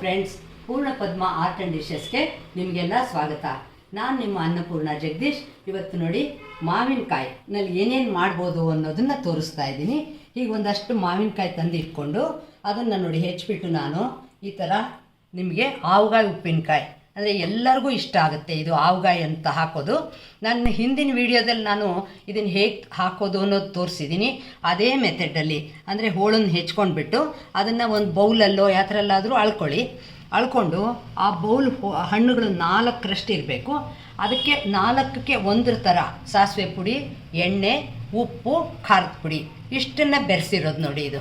Friends ಪೂರ್ಣ ಪದ್ಮ art and ಡಿಶಸ್ಗೆ ನಿಮಗೆಲ್ಲ ಸ್ವಾಗತ. ನಾನು ನಿಮ್ಮ ಅನ್ನಪೂರ್ಣ ಜಗದೀಶ್. ಇವತ್ತು ನೋಡಿ ಮಾವಿನಕಾಯಿ. ನಲ್ಲಿ ಏನೇನು ಮಾಡ್ಬೋದು ಅನ್ನೋದನ್ನು ತೋರಿಸ್ತಾ ಇದ್ದೀನಿ. ಈಗ ಒಂದಷ್ಟು ಮಾವಿನಕಾಯಿ ತಂದು ಇಟ್ಕೊಂಡು ಅದನ್ನು ನೋಡಿ ಹೆಚ್ಚಿಬಿಟ್ಟು ನಾನು ಈ ಥರ ನಿಮಗೆ ಆವಗಾಯಿ ಉಪ್ಪಿನಕಾಯಿ. ಅಂದರೆ ಎಲ್ಲರಿಗೂ ಇಷ್ಟ ಆಗುತ್ತೆ ಇದು ಆವಗಾಯಿ ಅಂತ ಹಾಕೋದು. ನನ್ನ ಹಿಂದಿನ ವಿಡಿಯೋದಲ್ಲಿ ನಾನು ಇದನ್ನು ಹೇಗೆ ಹಾಕೋದು ಅನ್ನೋದು ತೋರಿಸಿದ್ದೀನಿ ಅದೇ ಮೆಥಡಲ್ಲಿ ಅಂದರೆ ಹೋಳನ್ನು ಹೆಚ್ಕೊಂಡ್ಬಿಟ್ಟು ಅದನ್ನು ಒಂದು ಬೌಲಲ್ಲೋ ಯಾತ್ರಲ್ಲಾದರೂ ಅಳ್ಕೊಳ್ಳಿ. ಅಳ್ಕೊಂಡು ಆ ಬೌಲ್ ಹಣ್ಣುಗಳು ನಾಲ್ಕರಷ್ಟು ಇರಬೇಕು. ಅದಕ್ಕೆ ನಾಲ್ಕಕ್ಕೆ ಒಂದ್ರ ಥರ ಸಾಸಿವೆ ಪುಡಿ, ಎಣ್ಣೆ, ಉಪ್ಪು, ಖಾರದ ಪುಡಿ. ಇಷ್ಟನ್ನು ಬೆರೆಸಿರೋದು ನೋಡಿ ಇದು.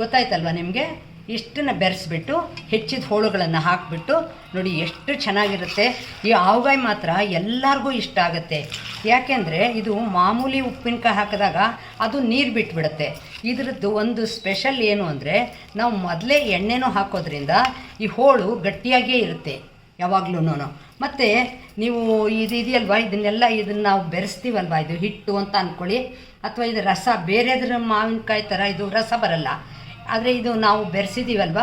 ಗೊತ್ತಾಯ್ತಲ್ವ ನಿಮಗೆ? ಇಷ್ಟನ್ನು ಬೆರೆಸ್ಬಿಟ್ಟು, ಹೆಚ್ಚಿದ ಹೋಳುಗಳನ್ನು ಹಾಕಿಬಿಟ್ಟು, ನೋಡಿ ಎಷ್ಟು ಚೆನ್ನಾಗಿರುತ್ತೆ. ಈ ಆವಗಾಯಿ ಮಾತ್ರ ಎಲ್ಲರಿಗೂ ಇಷ್ಟ ಆಗುತ್ತೆ. ಯಾಕೆಂದರೆ ಇದು ಮಾಮೂಲಿ ಉಪ್ಪಿನಕಾಯಿ ಹಾಕಿದಾಗ ಅದು ನೀರು ಬಿಟ್ಬಿಡುತ್ತೆ. ಇದರದ್ದು ಒಂದು ಸ್ಪೆಷಲ್ ಏನು ಅಂದರೆ, ನಾವು ಮೊದಲೇ ಎಣ್ಣೆನೂ ಹಾಕೋದ್ರಿಂದ ಈ ಹೋಳು ಗಟ್ಟಿಯಾಗೇ ಇರುತ್ತೆ ಯಾವಾಗ್ಲೂ ಮತ್ತು ನೀವು ಇದು ಇದೆಯಲ್ವ? ಇದನ್ನೆಲ್ಲ ಇದನ್ನು ನಾವು ಬೆರೆಸ್ತೀವಲ್ವ? ಇದು ಹಿಟ್ಟು ಅಂತ ಅಂದ್ಕೊಳ್ಳಿ ಅಥವಾ ಇದು ರಸ, ಬೇರೆದ್ರ ಮಾವಿನಕಾಯಿ ಥರ ಇದು ರಸ ಬರಲ್ಲ. ಆದರೆ ಇದು ನಾವು ಬೆರೆಸಿದ್ದೀವಲ್ವ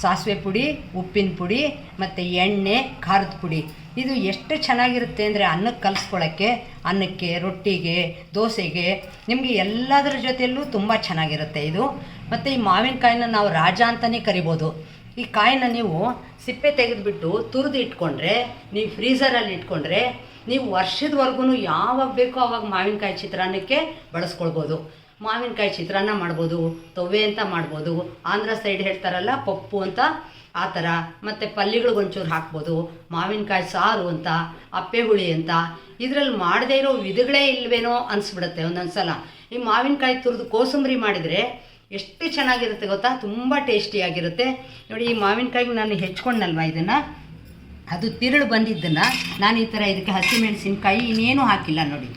ಸಾಸಿವೆ ಪುಡಿ, ಉಪ್ಪಿನ ಪುಡಿ, ಮತ್ತು ಎಣ್ಣೆ, ಖಾರದ ಪುಡಿ. ಇದು ಎಷ್ಟು ಚೆನ್ನಾಗಿರುತ್ತೆ ಅಂದರೆ ಅನ್ನಕ್ಕೆ ಕಲಿಸ್ಕೊಳ್ಳೋಕ್ಕೆ ಅನ್ನಕ್ಕೆ, ರೊಟ್ಟಿಗೆ, ದೋಸೆಗೆ ನಿಮಗೆ ಎಲ್ಲದರ ಜೊತೆಯಲ್ಲೂ ತುಂಬ ಚೆನ್ನಾಗಿರುತ್ತೆ ಇದು. ಮತ್ತು ಈ ಮಾವಿನಕಾಯಿನ ನಾವು ರಾಜ ಅಂತಲೇ ಕರಿಬೋದು. ಈ ಕಾಯಿನ ನೀವು ಸಿಪ್ಪೆ ತೆಗೆದುಬಿಟ್ಟು ತುರಿದು ಇಟ್ಕೊಂಡ್ರೆ, ನೀವು ಫ್ರೀಸರಲ್ಲಿ ಇಟ್ಕೊಂಡ್ರೆ, ನೀವು ವರ್ಷದವರೆಗೂ ಯಾವಾಗ ಬೇಕೋ ಆವಾಗ ಮಾವಿನಕಾಯಿ ಚಿತ್ರಾನ್ನಕ್ಕೆ ಬಳಸ್ಕೊಳ್ಬೋದು. ಮಾವಿನಕಾಯಿ ಚಿತ್ರಾನ್ನ ಮಾಡ್ಬೋದು ತೊವ್ವೆ ಅಂತ ಮಾಡ್ಬೋದು, ಆಂಧ್ರ ಸೈಡ್ ಹೇಳ್ತಾರಲ್ಲ, ಪಪ್ಪು ಅಂತ ಆ ಥರ ಮತ್ತು ಪಲ್ಯಗಳಿಗೊಂಚೂರು ಹಾಕ್ಬೋದು, ಮಾವಿನಕಾಯಿ ಸಾರು ಅಂತ, ಅಪ್ಪೆ ಹುಳಿ ಅಂತ. ಇದರಲ್ಲಿ ಮಾಡದೇ ಇರೋ ವಿಧಗಳೇ ಇಲ್ವೇನೋ ಅನಿಸ್ಬಿಡುತ್ತೆ ಒಂದೊಂದು ಸಲ ಈ ಮಾವಿನಕಾಯಿ ತುರಿದು ಕೋಸಂಬರಿ ಮಾಡಿದರೆ ಎಷ್ಟು ಚೆನ್ನಾಗಿರುತ್ತೆ ಗೊತ್ತಾ? ತುಂಬ ಟೇಸ್ಟಿಯಾಗಿರುತ್ತೆ. ನೋಡಿ, ಈ ಮಾವಿನಕಾಯಿಗೆ ನಾನು ಹೆಚ್ಕೊಂಡಲ್ವ ಇದನ್ನು? ಅದು ತಿರುಳು ಬಂದಿದ್ದನ್ನು ನಾನು ಈ ಥರ ಇದಕ್ಕೆ ಹಸಿಮೆಣಸಿನಕಾಯಿ ಇನ್ನೇನು ಹಾಕಿಲ್ಲ ನೋಡಿ.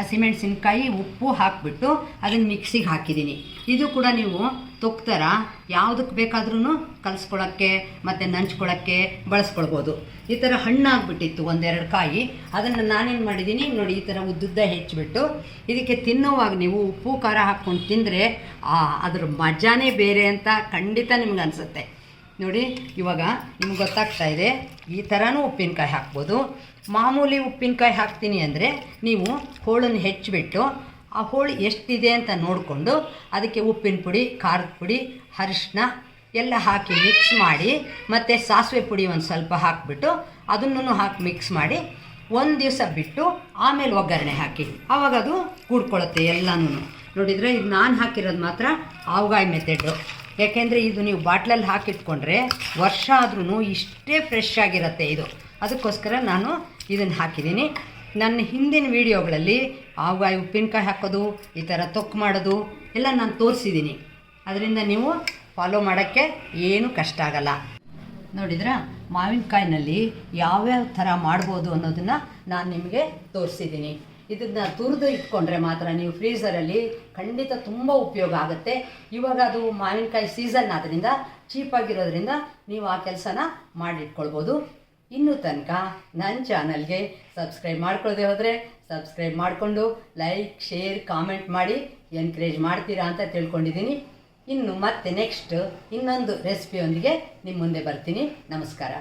ಹಸಿಮೆಣಸಿನ್ಕಾಯಿ ಉಪ್ಪು ಹಾಕಿಬಿಟ್ಟು ಅದನ್ನು ಮಿಕ್ಸಿಗೆ ಹಾಕಿದ್ದೀನಿ. ಇದು ಕೂಡ ನೀವು ತೊಕ್ತರ? ಯಾವುದಕ್ಕೆ ಬೇಕಾದ್ರೂ ಕಲಿಸ್ಕೊಳ್ಳೋಕ್ಕೆ ಮತ್ತು ನಂಚ್ಕೊಳ್ಳೋಕ್ಕೆ ಬಳಸ್ಕೊಳ್ಬೋದು. ಈ ಥರ ಹಣ್ಣಾಗ್ಬಿಟ್ಟಿತ್ತು ಒಂದೆರಡು ಕಾಯಿ. ಅದನ್ನು ನಾನೇನು ಮಾಡಿದ್ದೀನಿ, ನೋಡಿ ಈ ಥರ ಉದ್ದುದ್ದ ಹೆಚ್ಚಿಬಿಟ್ಟು ಇದಕ್ಕೆ ತಿನ್ನೋವಾಗ ನೀವು ಉಪ್ಪು, ಖಾರ ಹಾಕ್ಕೊಂಡು ತಿಂದರೆ ಅದ್ರ ಮಜಾನೇ ಬೇರೆ ಅಂತ ಖಂಡಿತ ನಿಮ್ಗೆ ಅನಿಸುತ್ತೆ ನೋಡಿ, ಇವಾಗ ನಿಮ್ಗೆ ಗೊತ್ತಾಗ್ತಾ ಇದೆ, ಈ ಥರನೂ ಉಪ್ಪಿನಕಾಯಿ ಹಾಕ್ಬೋದು. ಮಾಮೂಲಿ ಉಪ್ಪಿನಕಾಯಿ ಹಾಕ್ತೀನಿ ಅಂದರೆ ನೀವು ಹೋಳನ್ನು ಹೆಚ್ಚಿಬಿಟ್ಟು ಆ ಹೋಳು ಎಷ್ಟಿದೆ ಅಂತ ನೋಡಿಕೊಂಡು ಅದಕ್ಕೆ ಉಪ್ಪಿನ ಪುಡಿ, ಖಾರದ ಪುಡಿ ಅರಿಶಿನ ಎಲ್ಲ ಹಾಕಿ ಮಿಕ್ಸ್ ಮಾಡಿ, ಮತ್ತು ಸಾಸಿವೆ ಪುಡಿ ಒಂದು ಸ್ವಲ್ಪ ಹಾಕಿಬಿಟ್ಟು ಅದನ್ನು ಹಾಕಿ ಮಿಕ್ಸ್ ಮಾಡಿ ಒಂದು ದಿವಸ ಬಿಟ್ಟು ಆಮೇಲೆ ಒಗ್ಗರಣೆ ಹಾಕಿ. ಆವಾಗ ಅದು ಕೂಡ್ಕೊಳ್ಳುತ್ತೆ ಎಲ್ಲನೂ ನೋಡಿದರೆ ಇದು ನಾನು ಹಾಕಿರೋದು ಮಾತ್ರ ಆವಗಾಯಿ ಮೆಥೆಡ್ಡು ಯಾಕೆಂದರೆ ಇದು ನೀವು ಬಾಟ್ಲಲ್ಲಿ ಹಾಕಿಟ್ಕೊಂಡ್ರೆ ವರ್ಷ ಆದ್ರೂ ಇಷ್ಟೇ ಫ್ರೆಶ್ ಆಗಿರುತ್ತೆ ಇದು. ಅದಕ್ಕೋಸ್ಕರ ನಾನು ಇದನ್ನು ಹಾಕಿದ್ದೀನಿ. ನನ್ನ ಹಿಂದಿನ ವೀಡಿಯೋಗಳಲ್ಲಿ ಆವಾಗ ಉಪ್ಪಿನಕಾಯಿ ಹಾಕೋದು, ಈ ಥರ ತೊಕ್ಕು ಮಾಡೋದು ಎಲ್ಲ ನಾನು ತೋರಿಸಿದ್ದೀನಿ. ಅದರಿಂದ ನೀವು ಫಾಲೋ ಮಾಡೋಕ್ಕೆ ಏನು ಕಷ್ಟ ಆಗಲ್ಲ. ನೋಡಿದ್ರಾ? ಮಾವಿನಕಾಯಿನಲ್ಲಿ ಯಾವ್ಯಾವ ಥರ ಮಾಡ್ಬೋದು ಅನ್ನೋದನ್ನು ನಾನು ನಿಮಗೆ ತೋರಿಸಿದ್ದೀನಿ. ಇದನ್ನು ತುರಿದು ಇಟ್ಕೊಂಡ್ರೆ ಮಾತ್ರ ನೀವು ಫ್ರೀಝರಲ್ಲಿ ಖಂಡಿತ ತುಂಬ ಉಪಯೋಗ ಆಗುತ್ತೆ. ಇವಾಗ ಅದು ಮಾವಿನಕಾಯಿ ಸೀಸನ್ ಆದ್ದರಿಂದ ಚೀಪಾಗಿರೋದ್ರಿಂದ ನೀವು ಆ ಕೆಲಸನ ಮಾಡಿಟ್ಕೊಳ್ಬೋದು. ಇನ್ನೂ ತನಕ ನನ್ನ ಚಾನಲ್ಗೆ ಸಬ್ಸ್ಕ್ರೈಬ್ ಮಾಡ್ಕೊಳ್ಳದೆ ಹೋದರೆ ಸಬ್ಸ್ಕ್ರೈಬ್ ಮಾಡಿಕೊಂಡು ಲೈಕ್ ಶೇರ್ ಕಾಮೆಂಟ್ ಮಾಡಿ ಎನ್ಕರೇಜ್ ಮಾಡ್ತೀರಾ ಅಂತ ತಿಳ್ಕೊಂಡಿದ್ದೀನಿ. ಇನ್ನು ಮತ್ತೆ ನೆಕ್ಸ್ಟ್ ಇನ್ನೊಂದು ರೆಸಿಪಿಯೊಂದಿಗೆ ನಿಮ್ಮ ಮುಂದೆ ಬರ್ತೀನಿ. ನಮಸ್ಕಾರ.